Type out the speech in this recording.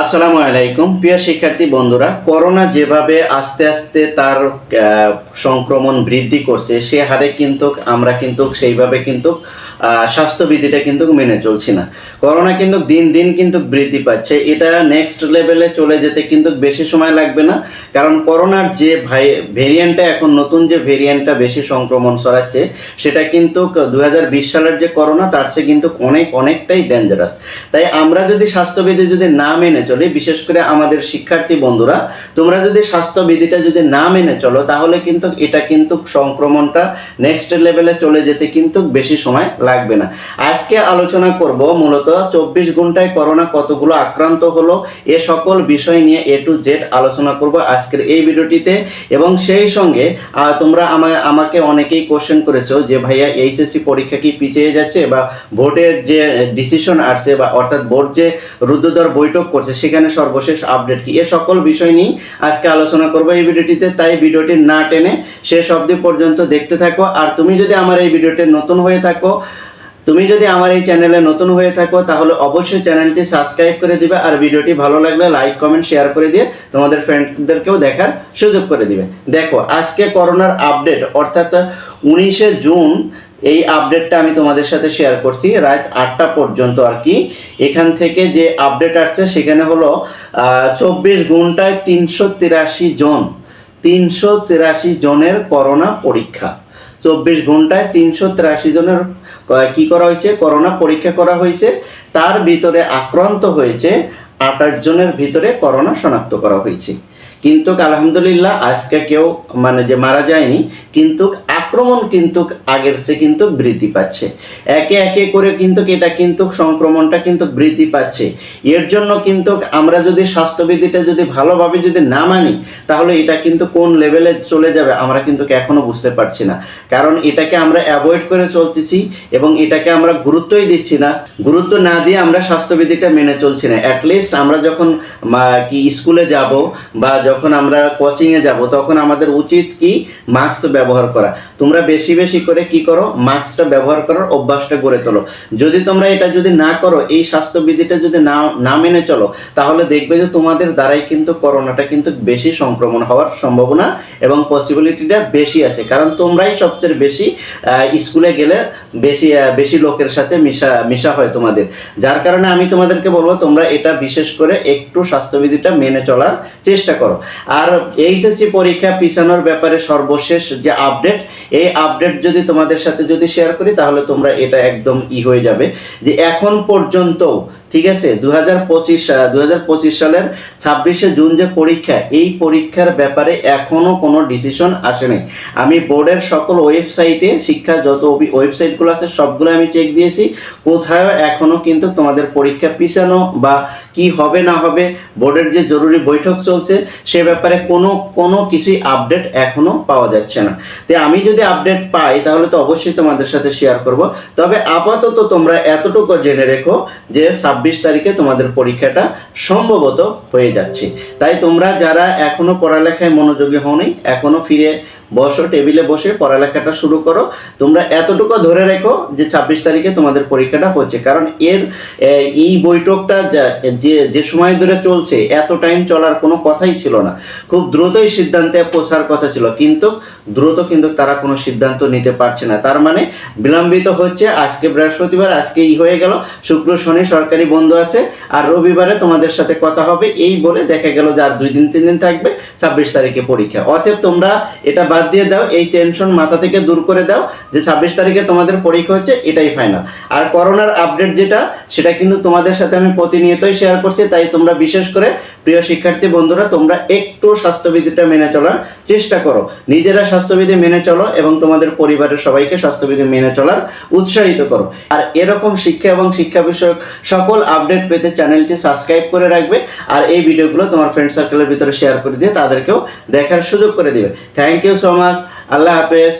আসসালামু আলাইকুম। প্রিয় শিক্ষার্থী বন্ধুরা, করোনা যেভাবে আস্তে আস্তে তার সংক্রমণ বৃদ্ধি করছে, সে হারে কিন্তু আমরা কিন্তু সেইভাবে কিন্তু স্বাস্থ্যবিধিটা কিন্তু মেনে চলছি না। করোনা কিন্তু দিন দিন কিন্তু বৃদ্ধি পাচ্ছে। এটা নেক্সট লেভেলে চলে যেতে কিন্তু বেশি সময় লাগবে না। কারণ করোনার যে ভাই ভেরিয়েন্টটা এখন, নতুন যে ভেরিয়েন্টটা বেশি সংক্রমণ ছড়াচ্ছে, সেটা কিন্তু দু হাজার বিশ সালের যে করোনা, তার চেয়ে কিন্তু অনেক, অনেকটাই ডেঞ্জারাস তাই আমরা যদি স্বাস্থ্যবিধি যদি না মেনে চলি, বিশেষ করে আমাদের শিক্ষার্থী বন্ধুরা। তোমরা যদি স্বাস্থ্যবিধিটা যদি না মেনে চলো, তাহলে কিন্তু এটা কিন্তু সংক্রমণটা নেক্সট লেভেলে চলে যেতে কিন্তু বেশি সময় লাগবে না। আজকে আলোচনা করব মূলত চব্বিশ ঘন্টায় করোনা কতগুলো আক্রান্ত হলো, এ সকল বিষয় নিয়ে এ টু জেড আলোচনা করব আজকের এই ভিডিওটিতে। এবং সেই সঙ্গে তোমরা আমা- আমাকে অনেকেই কোশ্চেন করেছ যে, ভাইয়া, এইচএসসি পরীক্ষা কি পিছিয়ে যাচ্ছে? বা ভোটের যে ডিসিশন আসছে বা অর্থাৎ বোর্ড যে রুদ্ধদ্বার বৈঠক করছে সেখানে সর্বশেষ আপডেট কি? এ সকল বিষয় নিয়ে আজকে আলোচনা করব এই ভিডিওটিতে, তাই ভিডিওটি না টেনে শেষ অবধি পর্যন্ত দেখতে থাকো। আর তুমি যদি আমার এই ভিডিওটি নতুন হয়ে থাকো, তুমি যদি আমার এই চ্যানেলে নতুন হয়ে থাকো, তাহলে অবশ্যই চ্যানেলটি সাবস্ক্রাইব করে দিবে আর ভিডিওটি ভালো লাগলে লাইক কমেন্ট শেয়ার করে দিয়ে তোমাদের ফ্রেন্ডদেরকেও দেখার সুযোগ করে দিবে। দেখো, আজকে করোনার আপডেট অর্থাৎ উনিশে জুন এই আপডেটটা আমি তোমাদের সাথে শেয়ার করছি রাত আটটা পর্যন্ত আর কি। এখান থেকে যে আপডেট আসছে, সেখানে হলো চব্বিশ ঘন্টায় তিনশো তিরাশি জন, তিনশো তিরাশি জনের করোনা পরীক্ষা। চব্বিশ ঘন্টায় তিনশো তিরাশি জনের ক- করা হয়েছে? করোনা পরীক্ষা করা হয়েছে। তার ভিতরে আক্রান্ত হয়েছে আঠাশ জনের ভিতরে করোনা শনাক্ত করা হয়েছে। কিন্তু আলহামদুলিল্লাহ আজকে কেউ মানে যে মারা যায়নি, কিন্তু আক্রমণ কিন্তু আগের চেয়ে কিন্তু বৃদ্ধি পাচ্ছে। একে একে করে কিন্তু এটা কিন্তু সংক্রমণটা কিন্তু বৃদ্ধি পাচ্ছে। এর জন্য কিন্তু আমরা যদি স্বাস্থ্যবিধিটা যদি ভালোভাবে যদি না মানি, তাহলে এটা কিন্তু কোন লেভেলে চলে যাবে আমরা কিন্তু এখনও বুঝতে পারছি না। কারণ এটাকে আমরা অ্যাভয়েড করে চলতেছি এবং এটাকে আমরা গুরুত্বই দিচ্ছি না। গুরুত্ব না দিয়ে আমরা স্বাস্থ্যবিধিটা মেনে চলছি না। অ্যাটলিস্ট আমরা যখন কি স্কুলে যাব বা যখন আমরা কোচিংয়ে যাব, তখন আমাদের উচিত কি? মাস্ক ব্যবহার করা। তোমরা বেশি বেশি করে কি করো? মাস্কটা ব্যবহার করার অভ্যাসটা গড়ে তোলো। যদি তোমরা এটা যদি না করো, এই স্বাস্থ্যবিধিটা যদি না না মেনে চলো, তাহলে দেখবে যে তোমাদের দ্বারাই কিন্তু করোনাটা কিন্তু বেশি সংক্রমণ হওয়ার সম্ভাবনা এবং পসিবিলিটিটা বেশি আছে। কারণ তোমরাই সবচেয়ে বেশি স্কুলে গেলে বেশি বেশি লোকের সাথে মিশা মিশা হয় তোমাদের। যার কারণে আমি তোমাদেরকে বলব, তোমরা এটা বিশেষ করে একটু স্বাস্থ্যবিধিটা মেনে চলার চেষ্টা করো। আর এইচএসসি পরীক্ষা পিছানোর ব্যাপারে সর্বশেষ যে আপডেট এই আপডেট যদি তোমাদের সাথে যদি শেয়ার করি, তাহলে তোমরা এটা একদম ই হয়ে যাবে যে এখন পর্যন্ত, ঠিক আছে দু হাজার পঁচিশ সালের ছাব্বিশে জুন যে পরীক্ষা, এই পরীক্ষার ব্যাপারে এখনও কোনো ডিসিশন আসেনি আমি বোর্ডের সকল ওয়েবসাইটে শিক্ষা যত ওয়েবসাইটগুলো আছে, সবগুলো আমি চেক দিয়েছি। কোথাও এখনও কিন্তু তোমাদের পরীক্ষা পিছানো বা কি হবে না হবে, বোর্ডের যে জরুরি বৈঠক চলছে সে ব্যাপারে কোনো কোনো কিছুই আপডেট এখনও পাওয়া যাচ্ছে না। তো আমি যদি আপডেট পাই, তাহলে তো অবশ্যই তোমাদের সাথে শেয়ার করব। তবে আপাতত তোমরা এতটুকু জেনে রেখো যে ছাব্বিশ তারিখে তোমাদের পরীক্ষাটা সম্ভবত হয়ে যাচ্ছে। তাই তোমরা যারা এখনও পড়ালেখায় মনোযোগী হওনি, এখনও ফিরে বসো, টেবিলে বসে পড়ালেখাটা শুরু করো। তোমরা এতটুকু ধরে রেখো যে ছাব্বিশ তারিখে তোমাদের পরীক্ষাটা হচ্ছে। কারণ এর এই বৈঠকটা যে যে সময় ধরে চলছে, এত টাইম চলার কোনো কথাই ছিল না। খুব দ্রুতই সিদ্ধান্তে পৌঁছার কথা ছিল, কিন্তু দ্রুত কিন্তু তারা কোনো সিদ্ধান্ত নিতে পারছে না। তার মানে বিলম্বিত হচ্ছে, আজকে বৃহস্পতিবার আজকে ই হয়ে গেল। শুক্র, শনি, সরকারি বন্ধ আছে, আর রবিবারে তোমাদের সাথে কথা হবে, এই বলে দেখা গেল যে আর দুই দিন, তিন দিন থাকবে, ছাব্বিশ তারিখে পরীক্ষা। অতএব তোমরা এটা বাদ দিয়ে দাও, এই টেনশন মাথা থেকে দূর করে দাও যে ছাব্বিশ তারিখে তোমাদের পরীক্ষা হচ্ছে, এটাই ফাইনাল আর করোনার আপডেট যেটা, সেটা কিন্তু তোমাদের সাথে আমি প্রতিনিয়তই শেয়ার করছি, তাই তোমরা বিশেষ করে প্রিয় শিক্ষার্থী বন্ধুরা, তোমরা একটু স্বাস্থ্যবিধিটা মেনে চলার চেষ্টা করো। নিজেরা স্বাস্থ্যবিধি মেনে চলো এবং তোমাদের পরিবারের সবাইকে স্বাস্থ্যবিধি মেনে চলার উৎসাহিত করো। আর এরকম শিক্ষা এবং শিক্ষা বিষয়ক সকল আপডেট পেতে চ্যানেলটি সাবস্ক্রাইব করে রাখবে আর এই ভিডিওগুলো তোমার ফ্রেন্ড সার্কেলের ভিতরে শেয়ার করে দিয়ে তাদেরকেও দেখার সুযোগ করে দিবে। Thank you so much Allah হাফেজ।